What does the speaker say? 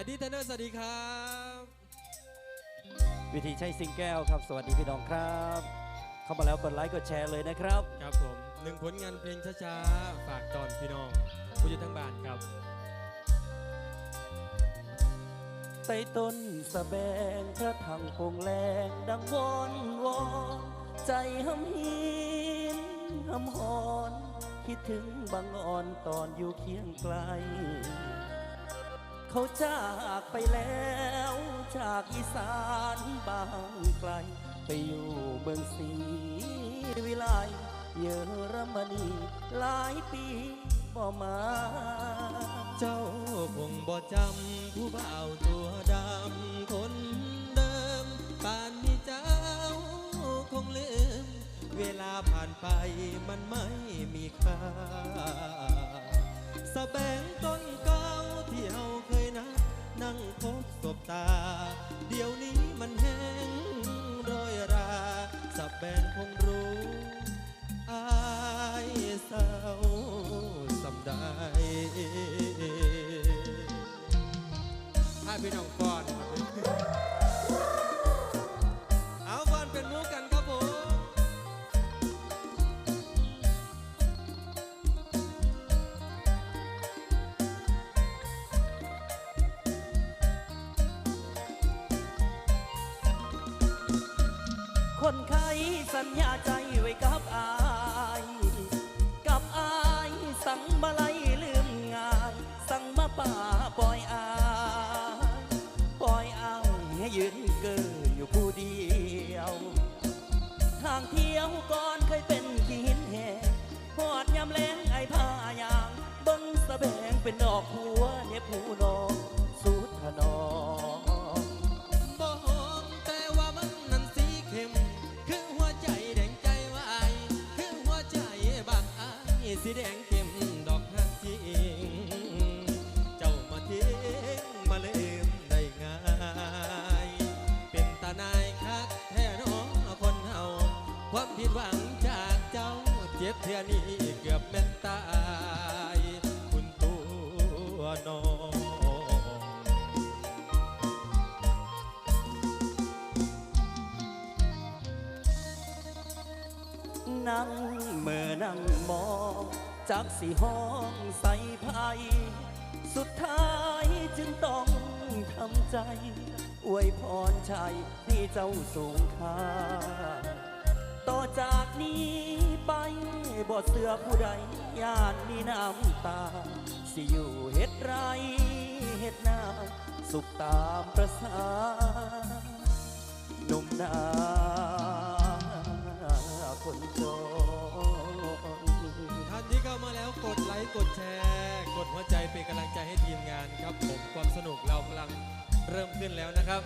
อดีเทนเนอร์สวัสดีครับ วิธีใช้สิงแก้วครับ สวัสดีพี่น้องครับ เข้ามาแล้วกดไลค์กดแชร์เลยนะครับ ครับผมหนึ่งผลงานเพลงช้าๆ ฝากตอนพี่น้อง ผู้อยู่ทั้งบ้านครับใต้ต้นสะแบงพระทังโปงแรงดังวอนวอนใจหำหินหำหอน คิดถึงบางอ่อนตอนอยู่เคียงไกล เขาจากไปแล้วจากอีสานบางไกล ไปอยู่เมืองศรีวิไลเยอรมนีหลายปีบ่มา เจ้าคงบ่จำผู้บ่าวตัวดำคนเดิมป่านนี้เจ้าคงลืม เวลาผ่านไปมันไม่มีค่า พี่น้องฟอนเอาฟอนเป็นมูกันครับผมคนไข้สัญญาใจไว้กับอา ยืนเกออยู่ผู้เดียว ทางเที่ยวก่อนเคยเป็นขีหินแห่หอดยำแรงไอผ้ายางเบิ้งสะแบงเป็นดอกหัวเนี่ยผู้นองสุดถนอมบ่หอมแต่ว่ามันนั้นสีเข้ม คือหัวใจแดงใจวายคือหัวใจบางอายสีแดง ดหวังจากเจ้าเจ็บเท่านี้เกือบแม่นตายคุณตัวน้องนั่งเมื่อนั่งมองจากสีห้องใส่ภัย สุดท้ายจึงต้องทำใจ อวยพรชัยที่เจ้าสูงค่า บทเสือผู้ใดญาติมีน้ำตา สิอยู่เฮ็ดไรเฮ็ดนาสุขตามประสาหนุ่มนาคนจนท่านที่เข้ามาแล้วกดไลค์กดแชร์กดหัวใจเป็นกำลังใจให้ทีมงานครับผมความสนุกเรากำลังเริ่มขึ้นแล้วนะครับ